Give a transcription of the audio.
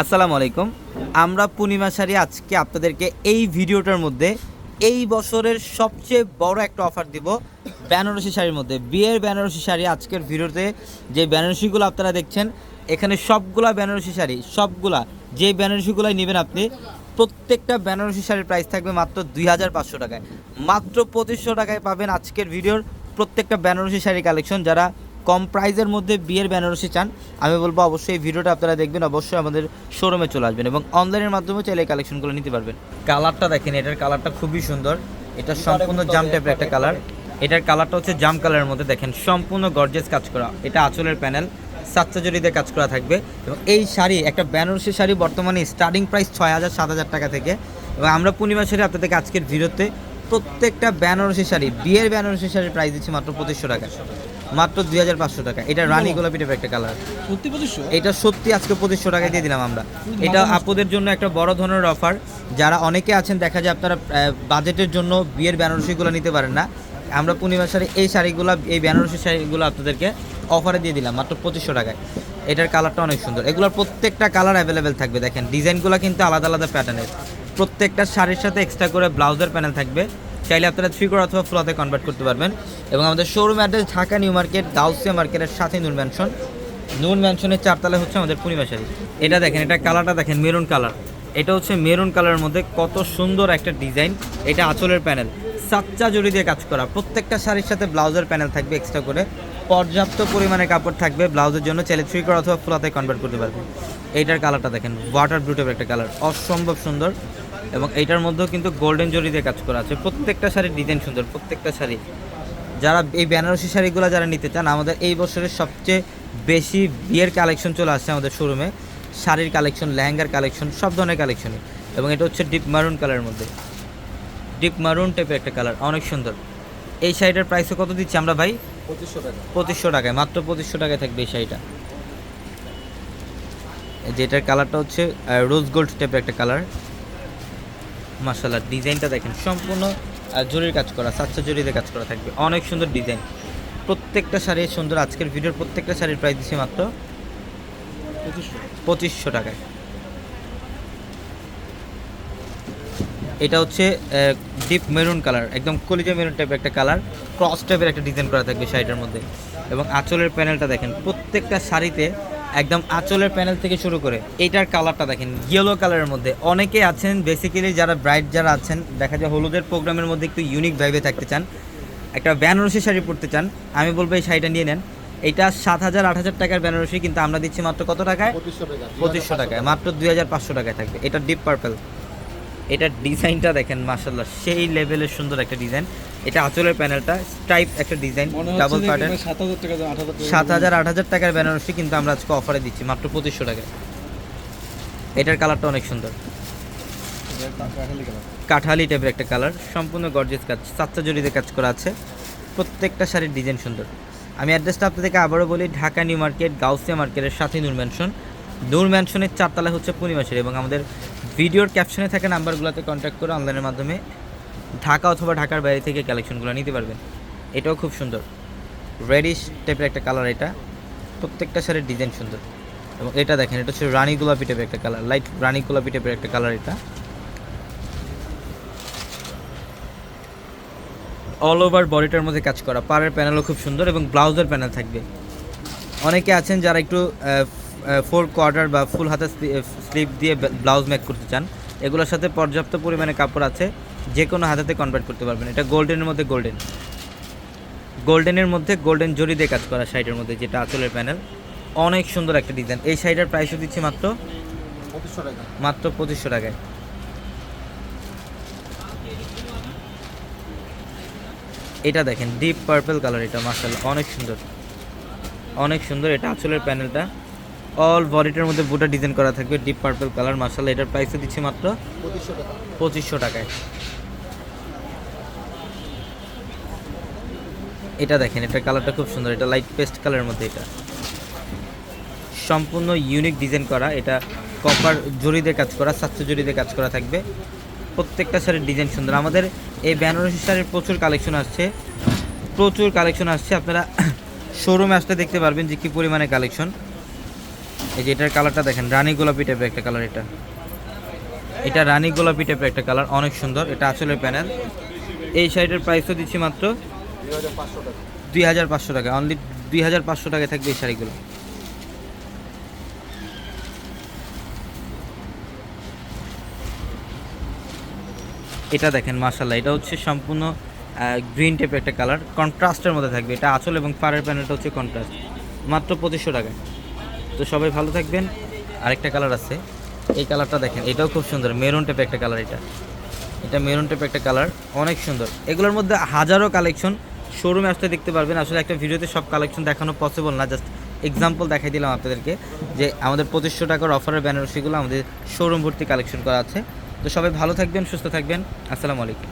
আসসালামু আলাইকুম। আমরা পূর্ণিমা শাড়ি আজকে আপনাদেরকে এই ভিডিওটার মধ্যে এই বছরের সবচেয়ে বড় একটা অফার দিব বেনারসি শাড়ির মধ্যে। বিয়ের বেনারসি শাড়ি আজকের ভিডিওতে যে বেনারসিগুলো আপনারা দেখছেন, এখানে সবগুলা বেনারসি শাড়ি, সবগুলা, যে বেনারসিগুলাই নেবেন আপনি, প্রত্যেকটা বেনারসি শাড়ির প্রাইস থাকবে মাত্র দুই হাজার পাঁচশো টাকায়। মাত্র পঁচিশশো টাকায় পাবেন আজকের ভিডিওর প্রত্যেকটা বেনারসি শাড়ি কালেকশন যারা কম প্রাইজের মধ্যে বিয়ের বেনারসি চান আমি বলব অবশ্যই এই ভিডিওটা আপনারা দেখবেন অবশ্যই আমাদের শোরুমে চলে আসবেন এবং অনলাইনের মাধ্যমে চাইলে এই কালেকশনগুলো নিতে পারবেন। কালারটা দেখেন এটার কালারটা খুবই সুন্দর। এটা সম্পূর্ণ জাম টাইপের একটা কালার এটার কালারটা হচ্ছে জাম কালারের মধ্যে দেখেন সম্পূর্ণ গর্জেস কাজ করা। এটা আঁচলের প্যানেল সাতটা জড়িতে কাজ করা থাকবে। এবং এই শাড়ি একটা বেনারসি শাড়ি বর্তমানে স্টার্টিং প্রাইস ছয় হাজার সাত হাজার টাকা থেকে। এবং আমরা পূর্ণিমা শাড়ি আপনাদেরকে আজকের ভিডিওতে প্রত্যেকটা বেনারসি শাড়ি বিয়ের বেনারসি শাড়ির প্রাইস দিচ্ছি মাত্র পঁচিশশো টাকা। মাত্র দুই হাজার পাঁচশো টাকা। এটা রানী গোলাপি টাইপের একটা কালার সত্যি পঁচিশশো? এটা সত্যি আজকে পঁচিশশো টাকা দিয়ে দিলাম আমরা। এটা আপুদের জন্য একটা বড় ধরনের অফার যারা অনেকে আছেন দেখা যায় আপনারা বাজেটের জন্য বিয়ের বেনারসিগুলো নিতে পারেন না। আমরা পূর্ণিমা শাড়ি এই শাড়িগুলো এই বেনারসি শাড়িগুলো আপনাদেরকে অফারে দিয়ে দিলাম মাত্র পঁচিশশো টাকায়। এটার কালারটা অনেক সুন্দর। এগুলোর প্রত্যেকটা কালার অ্যাভেলেবেল থাকবে দেখেন। ডিজাইনগুলো কিন্তু আলাদা আলাদা প্যাটার্নের প্রত্যেকটা শাড়ির সাথে এক্সট্রা করে ব্লাউজের প্যানেল থাকবে। চাইলে আপনারা থ্রি কোর অথবা ফ্লোতে কনভার্ট করতে পারবেন। এবং আমাদের showroom address Dhaka new market Gausia মার্কেটের সাথে নূর ম্যানশন নূর ম্যানশনের চারতলা হচ্ছে আমাদের পূর্ণিমা শাড়ি। এটা দেখেন, এটা কালারটা দেখেন মেরুন কালার এটা হচ্ছে মেরুন কালারের মধ্যে কত সুন্দর একটা ডিজাইন এটা আঁচলের প্যানেল সাচ্চা জড়ি দিয়ে কাজ করা। প্রত্যেকটা শাড়ির সাথে ব্লাউজের প্যানেল থাকবে এক্সট্রা করে। পর্যাপ্ত পরিমাণে কাপড় থাকবে ব্লাউজের জন্য। চাইলে থ্রি কোর অথবা ফ্লোতে কনভার্ট করতে পারবেন। এইটার কালারটা দেখেন ওয়াটার ব্লুটের একটা কালার অসম্ভব সুন্দর। এবং এইটার মধ্যেও কিন্তু গোল্ডেন জরি দিয়ে কাজ করা আছে। প্রত্যেকটা শাড়ির ডিজাইন সুন্দর প্রত্যেকটা শাড়ি। যারা এই বেনারসি শাড়িগুলো যারা নিতে চান আমাদের এই বছরের সবচেয়ে বেশি বিয়ের কালেকশন চলে আসছে আমাদের শোরুমে শাড়ির কালেকশন লেহেঙ্গার কালেকশন সব ধরনের কালেকশনই এবং এটা হচ্ছে ডিপ মারুন কালারের মধ্যে। ডিপ মারুন টাইপের একটা কালার অনেক সুন্দর। এই শাড়িটার প্রাইসও কত দিচ্ছি আমরা ভাই? পঁচিশশো টাকা। পঁচিশশো টাকায় মাত্র পঁচিশশো টাকায় থাকবে এই শাড়িটা। যেটার কালারটা হচ্ছে রোজ গোল্ড টাইপের একটা কালার মাসাল্লাহ ডিজাইনটা দেখেন সম্পূর্ণ জরির কাজ করা, সাতশো জরিতে কাজ করা থাকবে। অনেক সুন্দর ডিজাইন। প্রত্যেকটা শাড়ি সুন্দর, আজকের ভিডিওর প্রত্যেকটা শাড়ির প্রাইস দিচ্ছি মাত্র পঁচিশশো টাকায়। এটা হচ্ছে ডিপ মেরুন কালার একদম কলিজা মেরুন টাইপের একটা কালার ক্রস টাইপের একটা ডিজাইন করা থাকবে শাড়িটার মধ্যে। এবং আঁচলের প্যানেলটা দেখেন, প্রত্যেকটা শাড়িতে একদম আঁচলের প্যানেল থেকে শুরু করে এইটার কালারটা দেখেন ইয়েলো কালারের মধ্যে। অনেকে আছেন বেসিক্যালি যারা ব্রাইট যারা আছেন দেখা যায় হলুদের প্রোগ্রামের মধ্যে একটু ইউনিক ভাইবে থাকতে চান। একটা বেনারসি শাড়ি পরতে চান আমি বলব এই শাড়িটা নিয়ে নেন। এটা সাত হাজার আট হাজার টাকার বেনারসি কিন্তু আমরা দিচ্ছি মাত্র কত টাকায়? পঁচিশশো টাকায় মাত্র দুই হাজার পাঁচশো টাকায় থাকবে। এটা ডিপ পার্পল এটার ডিজাইনটা দেখেন মাসাল্লাহ সেই লেভেলের সুন্দর একটা ডিজাইন। এটা আঁচলের প্যানেলটা টাইপ একটা ডিজাইন ডাবল হচ্ছে সাত হাজার আট হাজার সাত হাজার আট হাজার টাকার বেনারসি কিন্তু আমরা আজকে অফারে দিচ্ছি মাত্র পঁচিশশো টাকায়। এটার কালারটা অনেক সুন্দর। কাঠালি টাইপের একটা কালার সম্পূর্ণ গর্জেস কাজ সাতটা জড়িতে কাজ করা আছে। প্রত্যেকটা শাড়ির ডিজাইন সুন্দর। আমি অ্যাড্রেসটা আপনাদেরকে আবারও বলি ঢাকা নিউ মার্কেট গাউসিয়া মার্কেটের সাথে নূর ম্যানশন নূর ম্যানশনের চারতলা হচ্ছে পূর্ণিমাসের এবং আমাদের ভিডিওর ক্যাপশনে থাকা নাম্বারগুলোতে কন্ট্যাক্ট করে অনলাইনের মাধ্যমে ঢাকা অথবা ঢাকার বাইরে থেকে কালেকশনগুলো নিতে পারবেন। এটাও খুব সুন্দর। রেডিশ টাইপের একটা কালার এটা। প্রত্যেকটা শাড়ির ডিজাইন সুন্দর। এবং এটা দেখেন, এটা হচ্ছে রানী গোলাপি টাইপের একটা কালার লাইট রানী গোলাপি টাইপের একটা কালার এটা। অল ওভার বডিটার মধ্যে কাজ করা। পাড়ের প্যানেলও খুব সুন্দর এবং ব্লাউজের প্যানেল থাকবে। অনেকে আছেন যারা একটু ফোর কোয়ার্টার বা ফুল হাতে স্লিপ দিয়ে ব্লাউজ মেক করতে চান এগুলোর সাথে পর্যাপ্ত পরিমাণে কাপড় আছে যে কোনো হাতাতে কনভার্ট করতে পারবেন। এটা গোল্ডেনের মধ্যে গোল্ডেন গোল্ডেনের মধ্যে গোল্ডেন জরি দিয়ে কাজ করা শাড়িটার মধ্যে যেটা আঁচলের প্যানেল অনেক সুন্দর একটা ডিজাইন এই শাড়িটার প্রাইসও দিচ্ছি মাত্র পঁচিশশো টাকা। মাত্র পঁচিশশো টাকায়। এটা দেখেন ডিপ পার্পল কালার এটা মার্শাল অনেক সুন্দর। অনেক সুন্দর এটা আঁচলের প্যানেলটা অল বডিটার মধ্যে বুটা ডিজাইন করা থাকবে ডিপ পার্পল কালার মার্শাল এটার প্রাইসও দিচ্ছি মাত্র পঁচিশশো টাকায়। এটা দেখেন এটা কালারটা খুব সুন্দর, এটা লাইট পেস্ট কালারের মধ্যে এটা। সম্পূর্ণ ইউনিক ডিজাইন করা, এটা কপার জড়ি দিয়ে কাজ করা সাতশো জড়ি দিয়ে কাজ করা থাকবে। প্রত্যেকটা শাড়ির ডিজাইন সুন্দর। আমাদের এই বেনারসি শাড়ির প্রচুর কালেকশন আসছে। প্রচুর কালেকশন আসছে, আপনারা শোরুমে আসলে দেখতে পারবেন যে কী পরিমাণে কালেকশন এই যে এটার কালারটা দেখেন, রানী গোলাপি টাইপের একটা কালার এটা। এটা রানী গোলাপি টাইপের একটা কালার অনেক সুন্দর। এটা আসলে প্যানেল এই শাড়িটার প্রাইসও দিচ্ছি মাত্র দুই হাজার পাঁচশো টাকা। অনলি দুই হাজার পাঁচশো টাকায় থাকবে এই শাড়িগুলো। এটা দেখেন মার্শাল্লাহ এটা হচ্ছে সম্পূর্ণ গ্রিন টাইপের একটা কালার কন্ট্রাস্টের মধ্যে থাকবে। এটা আঁচল এবং পাড়ের প্যানেলটা হচ্ছে কন্ট্রাস্ট মাত্র পঁচিশশো টাকায়। তো সবাই ভালো থাকবেন। আরেকটা কালার আছে। এই কালারটা দেখেন, এটাও খুব সুন্দর মেরুন টাইপের একটা কালার এটা। এটা মেরুন টাইপের একটা কালার অনেক সুন্দর। এগুলোর মধ্যে হাজারো কালেকশন শোরুমে আসতে দেখতে পারবেন। আসলে একটা ভিডিওতে সব কালেকশন দেখানো পসিবল না জাস্ট এক্সাম্পল দেখাই দিলাম আপনাদেরকে, যে আমাদের পঁচিশশো টাকার অফারের ব্যানারসিগুলো আমাদের শোরুম ভর্তি কালেকশন করা আছে। তো সবাই ভালো থাকবেন, সুস্থ থাকবেন। আসসালামু আলাইকুম।